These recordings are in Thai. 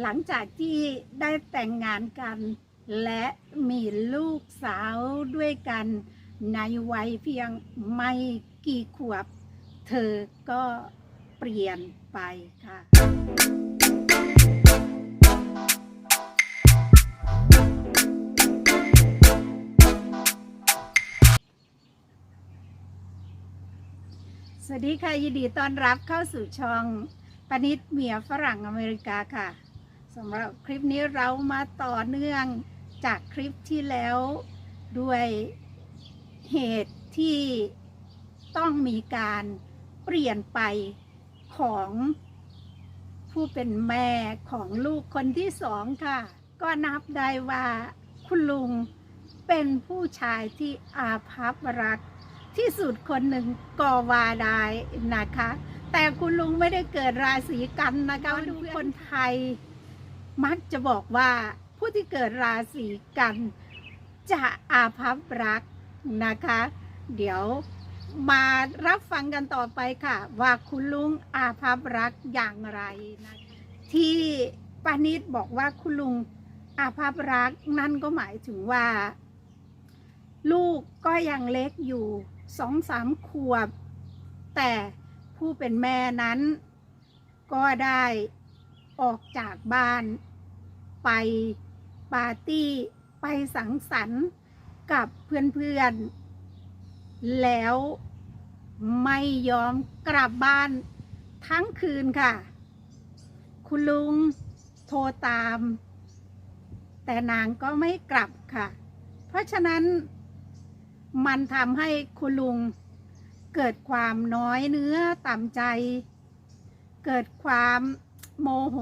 หลังจากที่ได้แต่งงานกัน และมีลูกสาวด้วยกันในวัยเพียงไม่กี่ขวบ เธอก็เปลี่ยนไปค่ะ สวัสดีค่ะ ยินดีต้อนรับเข้าสู่ช่องปนิดเมียฝรั่งอเมริกาค่ะ สำหรับคลิปนี้เรามาต่อเนื่องจากคลิปที่แล้วด้วยเหตุที่ต้องมีการเปลี่ยนไปของผู้เป็นแม่ของลูกคนที่สองค่ะ ก็นับได้ว่าคุณลุงเป็นผู้ชายที่อาภัพรักที่สุดคนหนึ่งก็ว่าได้นะคะ แต่คุณลุงไม่ได้เกิดราศีกันนะคะดูคนไทย มักจะบอกว่าผู้ที่เกิดราศีกันจะอาภัพรักนะคะ เดี๋ยวมารับฟังกันต่อไปค่ะ ว่าคุณลุงอาภัพรักอย่างไรนะที่ปานิดบอกว่าคุณลุงอาภัพรักนั่นก็หมายถึงว่า ลูกก็ยังเล็กอยู่สองสามขวบ แต่ผู้เป็นแม่นั้นก็ได้ ออกจากบ้าน ไปปาร์ตี้ไปสังสรรค์กับเพื่อนๆ แล้วไม่ยอมกลับบ้านทั้งคืนค่ะ คุณลุงโทรตาม แต่นางก็ไม่กลับค่ะ เพราะฉะนั้นมันทำให้คุณลุงเกิดความน้อยเนื้อต่ำใจ เกิดความ โมโห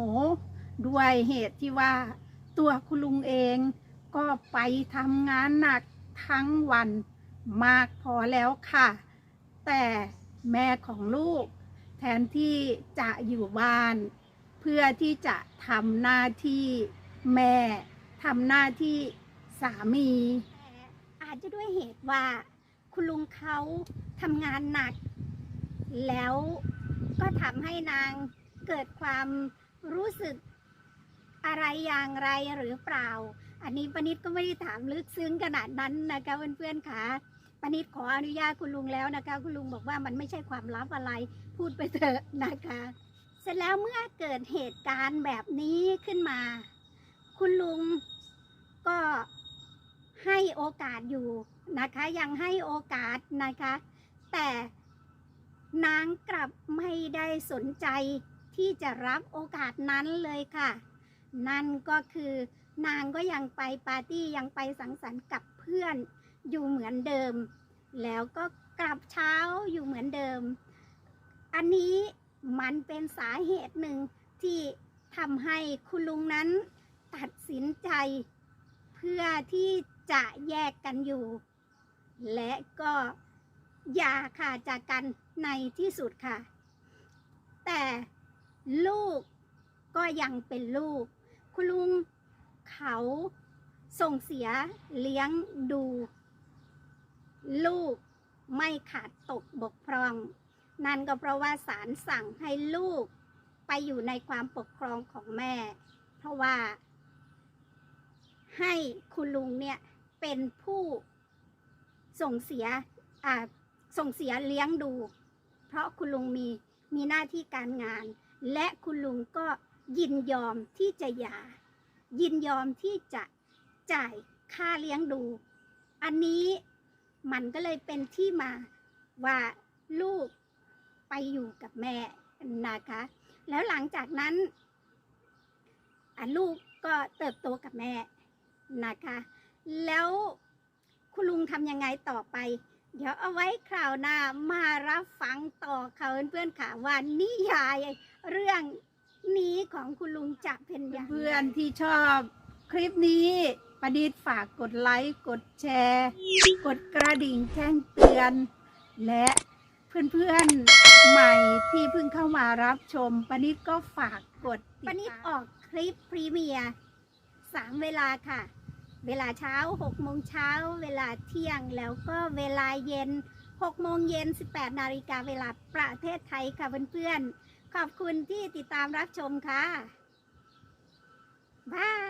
ด้วยเหตุที่ว่า ตัวคุณลุงเองก็ไปทำงานหนักทั้งวันมากพอแล้วค่ะ แต่แม่ของลูก แทนที่จะอยู่บ้าน เพื่อที่จะทำหน้าที่แม่ทำหน้าที่สามี อาจจะด้วยเหตุว่าคุณลุงเขาทำงานหนัก แล้วก็ทำให้นาง เกิดความรู้สึกอะไรอย่างไรหรือเปล่า อันนี้ปณิดก็ไม่ได้ถามลึกซึ้งขนาดนั้นนะคะเพื่อนๆค่ะปณิดขออนุญาตคุณลุงแล้วนะคะคุณลุงบอกว่ามันไม่ใช่ความลับอะไร พูดไปเถอะนะคะ เสร็จแล้วเมื่อเกิดเหตุการณ์แบบนี้ขึ้นมา คุณลุงก็ให้โอกาสอยู่นะคะ ยังให้โอกาสนะคะ แต่นางกลับไม่ได้สนใจ ที่จะรับโอกาสนั้นเลยค่ะ นั่นก็คือนางก็ยังไปปาร์ตี้ยังไปสังสรรค์กับเพื่อนอยู่เหมือนเดิม แล้วก็กลับเช้าอยู่เหมือนเดิม อันนี้มันเป็นสาเหตุหนึ่งที่ทำให้คุณลุงนั้นตัดสินใจ เพื่อที่จะแยกกันอยู่ และก็อย่าขาดจากกันในที่สุดค่ะ แต่ ลูกก็ยังเป็นลูก คุณลุงเขาส่งเสียเลี้ยงดู ลูกไม่ขาดตกบกพร่อง นั่นก็เพราะว่าศาลสั่งให้ลูกไปอยู่ในความปกครองของแม่ เพราะว่า ให้คุณลุงเนี่ยเป็นผู้ส่งเสียส่งเสียเลี้ยงดู เพราะคุณลุงมีมีหน้าที่การงาน และคุณลุงก็ยินยอมที่จะหย่า ยินยอมที่จะจ่ายค่าเลี้ยงดู อันนี้มันก็เลยเป็นที่มาว่าลูกไปอยู่กับแม่นะคะ แล้วหลังจากนั้นลูกก็เติบโตกับแม่นะคะ แล้วคุณลุงทำยังไงต่อไป เดี๋ยวเอาไว้คราวหน้ามารับฟังต่อค่ะเพื่อนๆค่ะว่านิยาย เรื่องนี้ของคุณลุงจะเป็นอย่างไรเพื่อนที่ชอบคลิปนี้ประดิษฐ์ฝากกดไลค์ กดแชร์ กดกระดิ่งแจ้งเตือน และเพื่อนๆใหม่ที่เพิ่งเข้ามารับชมปนิดก็ฝากกดปนิดออกคลิปพรีเมียร์สามเวลาค่ะ เวลาเช้า6โมงเช้า เวลาเที่ยงแล้วก็เวลาเย็น6โมงเย็น 18 นาฬิกาเวลาประเทศไทยค่ะเพื่อนๆ ขอบคุณที่ติดตามรับชมค่ะ บาย